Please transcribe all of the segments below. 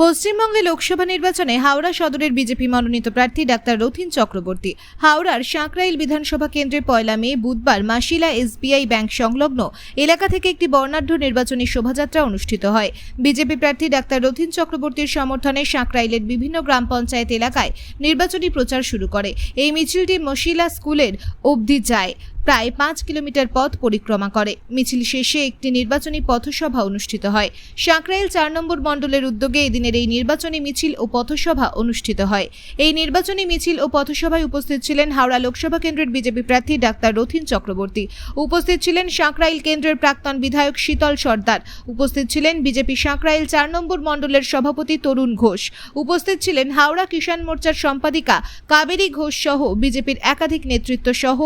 পশ্চিমবঙ্গে লোকসভা নির্বাচনে হাওড়া সদরের বিজেপি মনোনীত প্রার্থী ডাক্তার রথিন চক্রবর্তী। হাওড়ার সাঁকরাইল বিধানসভা কেন্দ্রে পয়লা মে, বুধবার মাসিলা এসবিআই ব্যাংক সংলগ্ন এলাকা থেকে একটি বর্ণাঢ্য নির্বাচনী শোভাযাত্রা অনুষ্ঠিত হয়। বিজেপি প্রার্থী ডাক্তার রথিন চক্রবর্তীর সমর্থনে সাঁকরাইলের বিভিন্ন গ্রাম পঞ্চায়েত এলাকায় নির্বাচনী প্রচার শুরু করে। এই মিছিলটি মশিলা স্কুলের অবধি যায়। প্রায় পাঁচ কিলোমিটার পথ পরিক্রমা করে। মিছিল শেষে একটি নির্বাচনী পথসভা অনুষ্ঠিত হয়। সাঁকরাইল চার নম্বর মণ্ডলের উদ্যোগে এদিনের এই নির্বাচনী মিছিল ও পথসভা অনুষ্ঠিত হয়। এই নির্বাচনী মিছিল ও পথসভায় উপস্থিত ছিলেন হাওড়া লোকসভা কেন্দ্রের বিজেপি প্রার্থী ডাক্তার রথিন চক্রবর্তী। উপস্থিত ছিলেন সাঁকরাইল কেন্দ্রের প্রাক্তন বিধায়ক শীতল সর্দার। উপস্থিত ছিলেন বিজেপি সাঁকরাইল চার নম্বর মণ্ডলের সভাপতি তরুণ ঘোষ। উপস্থিত ছিলেন হাওড়া কিষাণ মোর্চার সম্পাদিকা কাবেরী ঘোষ সহ বিজেপির একাধিক নেতৃত্ব সহ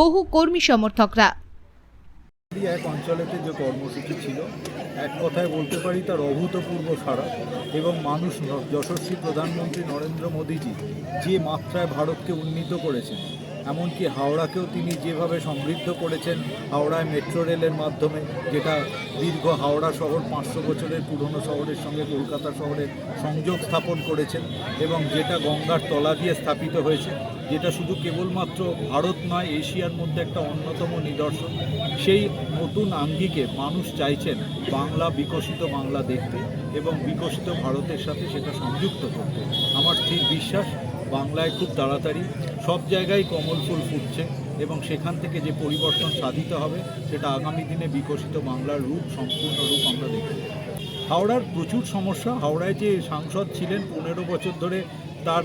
বহু কর্মী সমর্থকরা। এক অঞ্চলেতে যে কর্মসূচি ছিল, এক কথায় বলতে পারি তার অভূতপূর্ব সারা এবং মানুষ যশস্বী প্রধানমন্ত্রী নরেন্দ্র মোদীজি যে মাত্রায় ভারতকে উন্নীত করেছেন এমনকি হাওড়াকেও তিনি যেভাবে সমৃদ্ধ করেছেন, হাওড়ায় মেট্রো রেলের মাধ্যমে, যেটা দীর্ঘ হাওড়া শহর, পাঁচশো বছরের পুরনো শহরের সঙ্গে কলকাতা শহরের সংযোগ স্থাপন করেছেন এবং যেটা গঙ্গার তলা দিয়ে স্থাপিত হয়েছে, যেটা শুধু কেবলমাত্র ভারত নয়, এশিয়ার মধ্যে একটা অন্যতম নিদর্শন। সেই নতুন আঙ্গিকে মানুষ চাইছেন বাংলা বিকশিত বাংলা দেখতে এবং বিকশিত ভারতের সাথে সেটা সংযুক্ত করতে। আমার ঠিক বিশ্বাস বাংলায় খুব তাড়াতাড়ি সব জায়গায় কমল ফুল ফুটছে এবং সেখান থেকে যে পরিবর্তন সাধিত হবে, সেটা আগামী দিনে বিকশিত বাংলার রূপ, সম্পূর্ণ রূপ আমরা দেখব। হাওড়ার প্রচুর সমস্যা হাওড়ায় যে সাংসদ ছিলেন পনেরো বছর ধরে, তার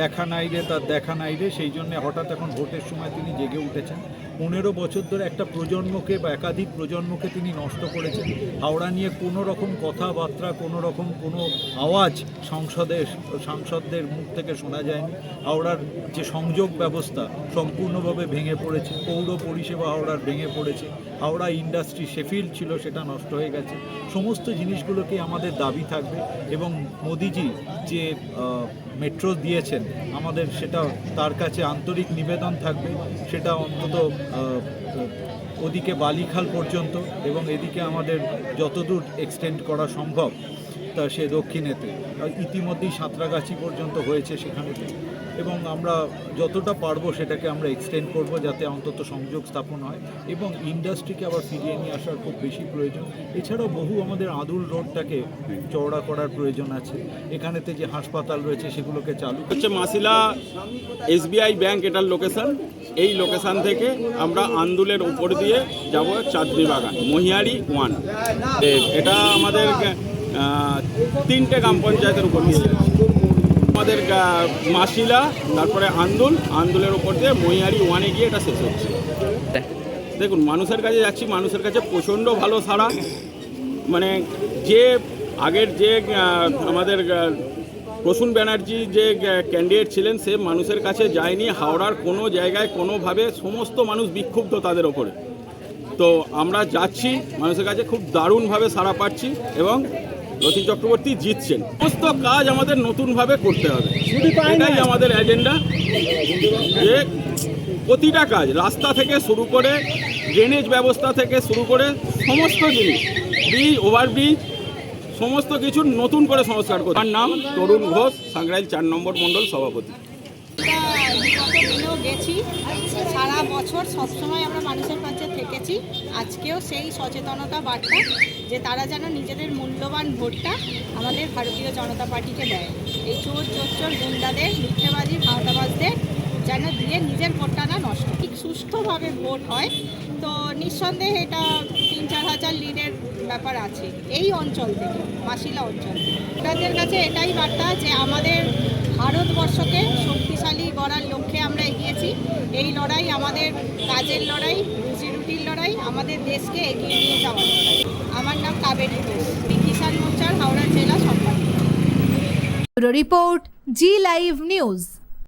দেখা নাই রে, তার দেখা নাই রে। সেই জন্য হঠাৎ এখন ভোটের সময় তিনি জেগে উঠেছেন। পনেরো বছর ধরে একটা প্রজন্মকে বা একাধিক প্রজন্মকে তিনি নষ্ট করেছেন। হাওড়া নিয়ে কোনো রকম কথাবার্তা, কোনো রকম কোনো আওয়াজ সংসদে, সাংসদদের মুখ থেকে শোনা যায়নি। হাওড়ার যে সংযোগ ব্যবস্থা সম্পূর্ণভাবে ভেঙে পড়েছে। পৌর পরিষেবা হাওড়ার ভেঙে পড়েছে। হাওড়া ইন্ডাস্ট্রি শেফিল্ড ছিল, সেটা নষ্ট হয়ে গেছে। সমস্ত জিনিসগুলোকে আমাদের দাবি থাকবে এবং মোদিজি যে মেট্রো দিয়েছেন আমাদের সেটা তার কাছে আন্তরিক নিবেদন থাকবে, সেটা অন্তত ওদিকে বালিখাল পর্যন্ত এবং এদিকে আমাদের যতদূর এক্সটেন্ড করা সম্ভব। তা সে দক্ষিণেতে। ইতিমধ্যেই সাঁতরাগাছি পর্যন্ত হয়েছে সেখানে। এবং আমরা যতটা পারব সেটাকে আমরা এক্সটেন্ড করব যাতে অন্তত সংযোগ স্থাপন হয়। এবং ইন্ডাস্ট্রিকে আবার ফিরিয়ে নিয়ে আসার খুব বেশি প্রয়োজন। এছাড়াও বহু আমাদের আদুল রোডটাকে চওড়া করার প্রয়োজন আছে। এখানেতে যে হাসপাতাল রয়েছে সেগুলোকে চালু হচ্ছে মাসিলা এসবিআই ব্যাংক এটার লোকেশন এই লোকেশান থেকে আমরা আন্দুলের উপর দিয়ে যাব চাঁদনি বাগান মহিয়ারি ওয়ান এটা আমাদের তিনটে গ্রাম পঞ্চায়েতের উপর দিয়ে আমাদের মাসিলা, তারপরে আন্দুল, আন্দুলের উপর দিয়ে মহিয়ারি ওয়ানে গিয়ে এটা শেষ হচ্ছে। দেখুন, মানুষের কাছে যাচ্ছি, মানুষের কাছে প্রচণ্ড ভালো সাড়া। মানে যে আগের যে আমাদের প্রসূন ব্যানার্জি যে ক্যান্ডিডেট ছিলেন, সে মানুষের কাছে যায়নি। হাওড়ার কোনো জায়গায় কোনোভাবে সমস্ত মানুষ বিক্ষুব্ধ তাদের ওপরে। তো আমরা যাচ্ছি, মানুষের কাছে খুব দারুণভাবে সাড়া পাচ্ছি এবং রথি চক্রবর্তী জিতছেন। সমস্ত কাজ আমাদের নতুনভাবে করতে হবে। এটাই আমাদের এজেন্ডা যে প্রতিটা কাজ রাস্তা থেকে শুরু করে ড্রেনেজ ব্যবস্থা থেকে শুরু করে সমস্ত জিনিস ব্রিজ ওভারব্রিজ সমস্ত কিছু নতুন করে সংস্কার করতে আমার নাম তরুণ ঘোষ সাংরাইল চার নম্বর মণ্ডল সভাপতি। বিগত দিনেও গেছি। সারা বছর সবসময় আমরা মানুষের কাছে থেকেছি। আজকেও সেই সচেতনতা বার্তা যে তারা যেন নিজেদের মূল্যবান ভোটটা আমাদের ভারতীয় জনতা পার্টিকে দেয়। এই চোর চোর চোর গুন্ডাদের মিথ্যেবাজি ভাওতাবাজদের যেন দিয়ে নিজের ভোটটা না নষ্ট। ঠিক সুষ্ঠুভাবে ভোট হয়। তো নিঃসন্দেহে এটা তিন চার হাজার লিডের ব্যাপার আছে। এই অঞ্চল থেকে, মাসিলা অঞ্চল ভোটারদের কাছে এটাই বার্তা যে আমাদের আমাদের কাজের লড়াই, রুজি রুটির লড়াই, আমাদের দেশকে এগিয়ে নিয়ে যাওয়ার লড়াই। আমার নাম কাবেরী ঘোষ কিষাণ মোর্চার হাওড়া জেলা সম্পাদক। Report, Zee live news.